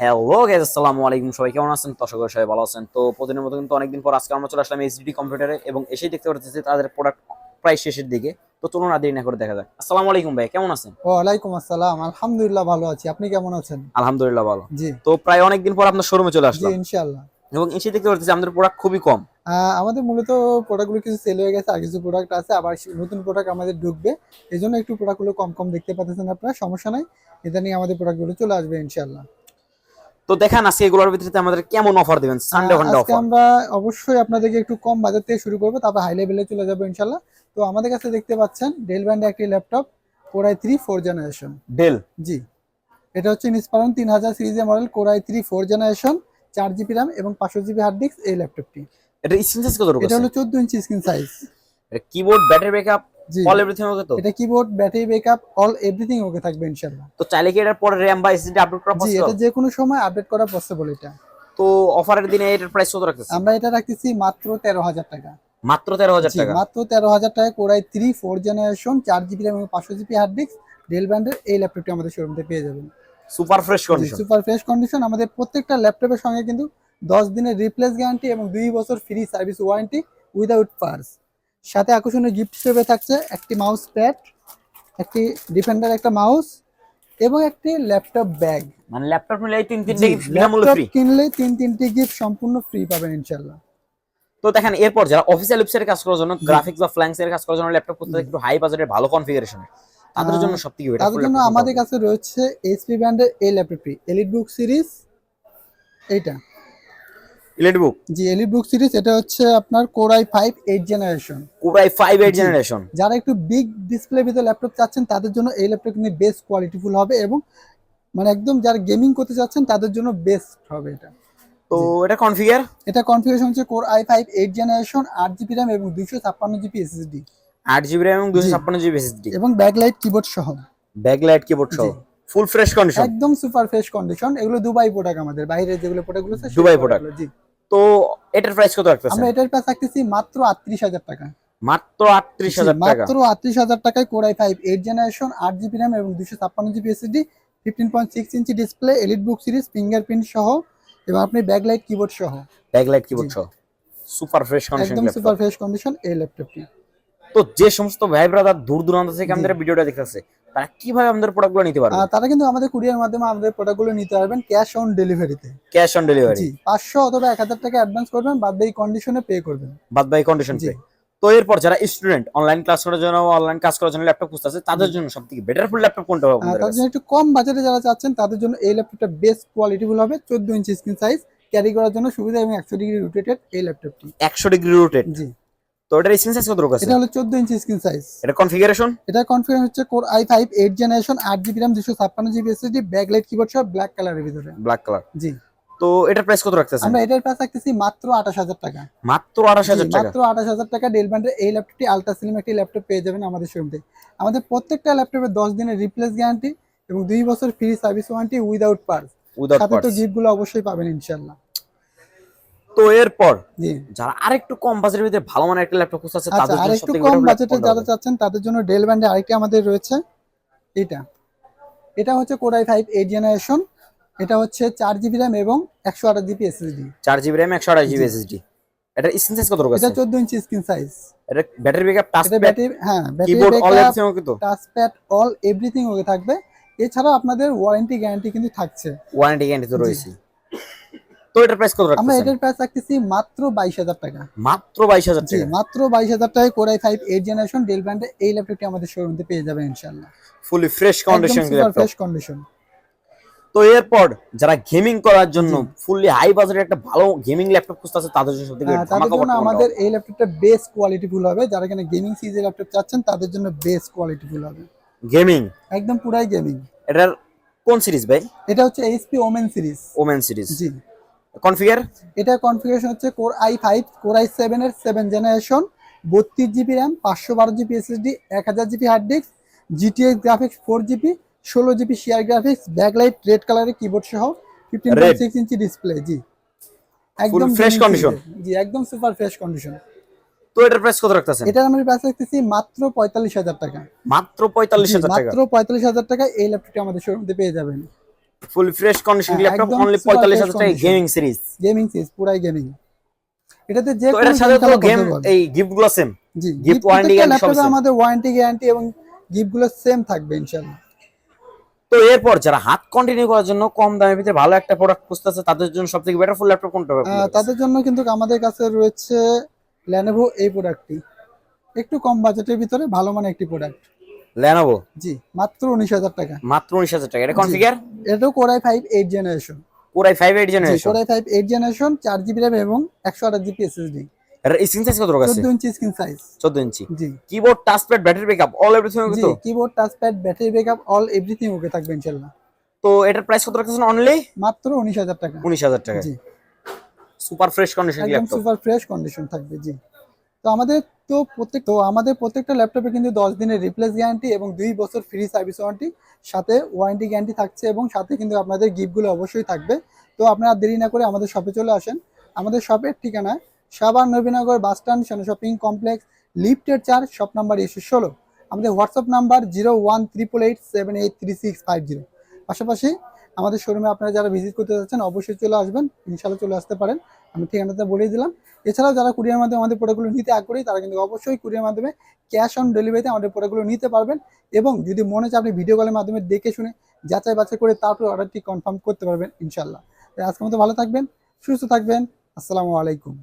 Hello guys আসসালামু আলাইকুম। সবাই কেমন আছেন? তো আশা করি সবাই ভালো আছেন। তো প্রতিদিনের মতো কিন্তু অনেকদিন পর আজকে আমরা চলে আসলাম এইচডি কম্পিউটারে এবং এসেই দেখতে পাচ্ছি তাদের প্রোডাক্ট প্রায় শেষের দিকে। তো চলুন আর দেরি না করে দেখা যাক। আসসালামু আলাইকুম ভাই কেমন আছেন? ওয়ালাইকুম আসসালাম। আলহামদুলিল্লাহ ভালো আছি। আপনি কেমন আছেন? আলহামদুলিল্লাহ ভালো। জি। তো প্রায় অনেকদিন পর আপনার শোরুমে চলে আসলাম। জি ইনশাআল্লাহ। এবং এসে দেখতে পাচ্ছি আমাদের প্রোডাক্ট খুবই কম। আহ, আমাদের মূলত প্রোডাক্টগুলো কিছু সেল হয়ে গেছে আর কিছু প্রোডাক্ট আছে আবার নতুন প্রোডাক্ট আমাদের ঢুকবে। এই জন্য একটু প্রোডাক্টগুলো কম কম দেখতে পাচ্ছেন আপনারা সমস্যা নাই। এটা নিয়ে আমাদের প্রোডাক্টগুলো চলে আসবে ইনশাআল্লাহ। তো দেখান আজকে এগুলোর ভিতরে আমাদের কেমন অফার দিবেন? সানডে ফান্ডে আজকে অফার আমরা অবশ্যই আপনাদেরকে একটু কম বাজার থেকে শুরু করব তারপর হাই লেভেলে চলে যাব ইনশাআল্লাহ। তো আমাদের কাছে দেখতে পাচ্ছেন ডেল ব্র্যান্ডের একটি laptop core i three four generation Dell জি। এটা হচ্ছে তিন হাজার সিরিজের model core i three four generation চার জিবি র্যাম এবং পাঁচশো জিবি হার্ড ডিস্ক এই ল্যাপটপটি এটা স্ক্রিন সাইজ কত রকম এটা হলো চোদ্দ inch screen size keyboard battery backup all everything okay তো? এটা keyboard battery backup all everything okay থাকবে ইনশাআল্লাহ। তো চাইলে কি এটার পরে র্যাম বা এসএসডি আপডেট করা জি পসিবল এটা যে কোনো সময় আপডেট করা পসিবল এটা। তো অফারের দিনে এটার প্রাইস কত রাখতেছে আমরা এটা রাখতেছি মাত্র তেরো হাজার টাকা। মাত্র তেরো হাজার জি টাকা? মাত্র তেরো হাজার টাকা core i three four generation চার জিবি র্যাম এবং পাঁচশো জিবি হার্ড ডিস্ক ডেল ব্র্যান্ডের এই ল্যাপটপটি আমাদের শোরুম থেকে পেয়ে যাবেন। Super fresh condition super fresh condition আমাদের প্রত্যেকটা ল্যাপটপের সঙ্গে কিন্তু দশ দিনের রিপ্লেস গ্যারান্টি এবং দুই বছর free service warranty without parts সাথে আকর্ষণীয় গিফট হিসেবে থাকছে একটি মাউস প্যাড একটি ডিফেন্ডার একটা মাউস এবং একটি ল্যাপটপ ব্যাগ মানে ল্যাপটপ নিলে তিন তিনটে বিনামূল্যে ফ্রি কিনলে তিন তিনটি গিফট সম্পূর্ণ ফ্রি পাবেন ইনশাল্লাহ তো দেখেন এরপর যারা অফিসিয়াল ওয়েবসাইটে কাজ করার জন্য গ্রাফিক্স বা ফ্ল্যাঙ্কস এর কাজ করার জন্য ল্যাপটপ করতে একটু হাই বাজেটের ভালো কনফিগারেশন তাদের জন্য সবথেকে বেটার তাদের জন্য আমাদের কাছে রয়েছে এইচপি ব্র্যান্ডের এই ল্যাপটপটি এলিট বুক সিরিজ এইটা। ইলেট বুক জি এলিট বুক সিরিজ এটা হচ্ছে আপনার core i five eight generation core i 5 8 generation যারা একটু বিগ ডিসপ্লে ভিতরে ল্যাপটপ চাচ্ছেন তাদের জন্য এই ল্যাপটপ কিন্তু বেস্ট কোয়ালিটিফুল হবে এবং মানে একদম যারা গেমিং করতে চাচ্ছেন তাদের জন্য বেস্ট হবে এটা। তো এটা কনফিগার এটা কনফিগারেশন হচ্ছে core I five eight generation আট জিবি র্যাম এবং দুইশো ছাপ্পান্ন জিবি এসএসডি 8 জিবি র্যাম এবং 256 জিবি এসএসডি এবং ব্যাকলাইট কিবোর্ড সহ। ব্যাকলাইট কিবোর্ড সহ। ফুল ফ্রেশ কন্ডিশন একদম সুপার ফ্রেশ কন্ডিশন এগুলো দুবাই প্রোডাক্ট আমাদের। বাইরে যেগুলো প্রোডাক্টগুলো দুবাই গুলো, জি। তো এটার প্রাইস কত রাখতেছেন? আমরা এটার প্রাইস রাখতেছি মাত্র আটত্রিশ হাজার টাকা। মাত্র 38000 টাকা। মাত্র আটত্রিশ হাজার টাকায় core i five eight generation 8 GB RAM এবং দুশো ছাপ্পান্ন GB SSD fifteen point six inch display elite book series fingerprint সহ এবং আপনি ব্যাকলাইট কিবোর্ড সহ। ব্যাকলাইট কিবোর্ড সহ। সুপার ফ্রেশ কন্ডিশন একদম সুপার ফ্রেশ কন্ডিশন এই ল্যাপটপটি তো যে সমস্ত ভাই ব্রাদার দূর দূরান্ত থেকে আমাদের ভিডিওটা দেখতেছে তারা কীভাবে আমাদের প্রোডাক্টগুলো নিতে পারবে? তারা কিন্তু আমাদের কুরিয়ার মাধ্যমে আমাদের প্রোডাক্টগুলো নিতে পারবেন ক্যাশ অন ডেলিভারিতে ক্যাশ অন ডেলিভারি জি পাঁচশো অথবা এক হাজার টাকা অ্যাডভান্স করবেন বাদ বাকি কন্ডিশনে পে করবেন। বাদ বাই কন্ডিশন। পে তো এরপর যারা স্টুডেন্ট অনলাইন ক্লাস করার জন্য অনলাইন কাজ করার জন্য ল্যাপটপ খুঁজতেছে তাদের জন্য সবথেকে বেটার ফুল ল্যাপটপ কোনটা হবে কাছে? জন্য একটু কম বাজেটে যারা চাচ্ছেন তাদের জন্য এই ল্যাপটপটা বেস্ট কোয়ালিটি কোয়ালিটিফুল হবে চোদ্দ ইঞ্চি স্ক্রিন সাইজ ক্যারি করার জন্য সুবিধা এবং একশো ডিগ্রি রোটেটেড এই ল্যাপটপটি 100 ডিগ্রি রোটেট জি। তো এটার স্ক্রিন সাইজ কত আছে? এটা হলো চোদ্দ ইঞ্চি স্ক্রিন সাইজ এটা কনফিগারেশন এটা হচ্ছে core I five eight generation আট জিবি জিবি ব্যাকলাইট কিবোর্ড সহ ব্ল্যাক কালারের ভিতরে। ব্ল্যাক কালার জি। তো এটার প্রাইস কত রাখতেছেন? আমরা এটার প্রাইস রাখতেছি মাত্র আঠাশ হাজার টাকা। মাত্র 28000 জি, টাকা? মাত্র আঠাশ হাজার টাকা ডেল ব্র্যান্ডের এই ল্যাপটপটি আলট্রা স্লিম একটি ল্যাপটপ পেয়ে যাবেন আমাদের শোরুম আমাদের প্রত্যেকটা ল্যাপটপে দশ দিনের রিপ্লেস গ্যারান্টি এবং দুই বছর free service warranty without parts without সাথে তো পার্টসগুলো অবশ্যই পাবেন ইনশাল্লাহ তো এরপর যারা আরেকটু কম বাজেটের ভিতরে ভালো মানের একটা ল্যাপটপ আচ্ছা তাদের জন্য একটু কম বাজেটে যারা চাচ্ছেন তাদের জন্য ডেল ব্র্যান্ডের আরেকটি আমাদের রয়েছে। এটা এটা হচ্ছে কোরাই ফাইভ এইট জেনারেশন এটা হচ্ছে চার জিবি র্যাম এবং একশো আঠাশ GB SSD 4 GB RAM 128 GB জি। এসএসডি এটার স্ক্রিন সাইজ কত রকম এটা আছে চোদ্দ ইঞ্চি স্ক্রিন সাইজ এটা ব্যাটারি ব্যাকআপ টাচ প্যাড হ্যাঁ battery keyboard all everything okay তো? Touch pad all everything okay থাকবে। এছাড়াও আপনাদের ওয়ারেন্টি গ্যারান্টি কিন্তু থাকছে। ওয়ারেন্টি গ্যারান্টি তো রয়েছে তো এটার প্রাইস কত আমরা এটার প্রাইস রাখতেছি মাত্র বাইশ হাজার টাকা। মাত্র 22000 টাকা। মাত্র বাইশ হাজার টাকায় core i five eight generation Dell ব্র্যান্ডের এই ল্যাপটপটি আমাদের শোরুমে পেয়ে যাবেন fully fresh condition laptop fresh condition তো এরপর যারা গেমিং করার জন্য ফুললি হাই বাজারের একটা ভালো গেমিং ল্যাপটপ খুঁজতেছে তাদের জন্য সবথেকে তাদের ধামাকা জন্য offer আমাদের এই ল্যাপটপটা বেস্ট কোয়ালিটিফুল হবে। যারা গেমিং ল্যাপটপ চাচ্ছেন তাদের জন্য বেস্ট কোয়ালিটিফুল হবে। গেমিং একদম পুরাই গেমিং এটার কোন সিরিজ ভাই? এটা হচ্ছে HP Omen series Omen series জি। কনফিগার এটা কনফিগারেশন হচ্ছে core I five core I seven এর সেভেন জেনারেশন বত্রিশ জিবি র্যাম পাঁচশো বারো জিবি এসএসডি এক হাজার GB hard disk GTS graphics four GB ষোলো GB share graphics backlight red কালারের কিবোর্ড সহ fifteen Red. Six inch display জি একদম ফ্রেশ এর। জি একদম সুপার ফ্রেশ কন্ডিশন তো এটার প্রাইস কত রাখতেছেন? এটা আমরা প্রাইস রাখতেছি মাত্র পঁয়তাল্লিশ হাজার টাকা। মাত্র পঁয়তাল্লিশ জি, হাজার টাকা। মাত্র পঁয়তাল্লিশ হাজার টাকা এই ল্যাপটপটি আমাদের শোরুমে পেয়ে যাবেন। Full fresh condition laptop only super পঁয়তাল্লিশ fresh হাজার টাকা গেমিং সিরিজ গেমিং সিরিজ পুরাই গেমিং এটাতে যে কোনো সাথে তো গেম এই গিফটগুলো সেম জি gift gift warranty সব আমাদের ওয়ারেন্টি গ্যারান্টি এবং গিফটগুলো সেম থাকবে ইনশাআল্লাহ। তো এরপর যারা হাত কন্টিনিউ করার জন্য কম দামের ভিতরে ভালো একটা প্রোডাক্ট খুঁজতেছে তাদের জন্য সবথেকে বেটার ফুল ল্যাপটপ কোনটা হবে তাদের জন্য কিন্তু আমাদের কাছে রয়েছে ল্যানোভো এই প্রোডাক্টটি একটু কম বাজেটের ভিতরে ভালো মানের একটি প্রোডাক্ট লেনোভো জি মাত্র উনিশ হাজার টাকা। মাত্র উনিশ হাজার টাকা। এটা কনফিগার এটাও core i five eight generation core i five eight generation core i five eight generation চার জিবি র্যাম এবং একশো আঠাশ জিবি এসএসডি স্ক্রিন সাইজ কত আছে? চোদ্দ ইঞ্চি স্ক্রিন সাইজ চোদ্দ ইঞ্চি। জি। Keyboard touchpad battery backup all everything তো? Keyboard touchpad battery backup all everything okay থাকবে ইনশাআল্লাহ। তো এটার প্রাইস কত রাখতেছেন অনলি মাত্র উনিশ হাজার টাকা। উনিশ হাজার টাকা। জি। সুপার ফ্রেশ কন্ডিশন একদম সুপার ফ্রেশ কন্ডিশন থাকবে জি। তো আমাদের তো প্রত্যেক তো আমাদের প্রত্যেকটা ল্যাপটপে কিন্তু দশ দিনের রিপ্লেস গ্যারান্টি এবং দুই বছর ফ্রি সার্ভিস ওয়ারেন্টি সাথে ওয়ারেন্টি গ্যারান্টি থাকছে এবং সাথে কিন্তু আপনাদের গিফটগুলো অবশ্যই থাকবে। তো আপনারা দেরি না করে আমাদের শপে চলে আসেন। আমাদের শপের ঠিকানা সাবান Nabinagar bus stand Sena shopping complex লিফটের চার শপ নাম্বার এসে ষোলো। আমাদের WhatsApp number zero one triple eight seven eight three six five zero পাশাপাশি আমাদের শোরুমে আপনারা যারা ভিজিট করতে যাচ্ছেন, অবশ্যই চলে আসবেন। ইনশাল্লাহ চলে আসতে পারেন। আমি ঠিকানাটা বলেই দিলাম। এছাড়াও যারা কুরিয়ার মাধ্যমে আমাদের প্রোডাক্টগুলো নিতে আগ্রহী, তারা কিন্তু অবশ্যই কুরিয়ার মাধ্যমে ক্যাশ অন ডেলিভারিতে আমাদের প্রোডাক্টগুলো নিতে পারবেন এবং যদি মনে হচ্ছে আপনি ভিডিও কলের মাধ্যমে দেখে শুনে যাচাই বাছাই করে তারপর অর্ডারটি কনফার্ম করতে পারবেন ইনশাল্লাহ আজকের মতো ভালো থাকবেন, সুস্থ থাকবেন, আসসালামু আলাইকুম।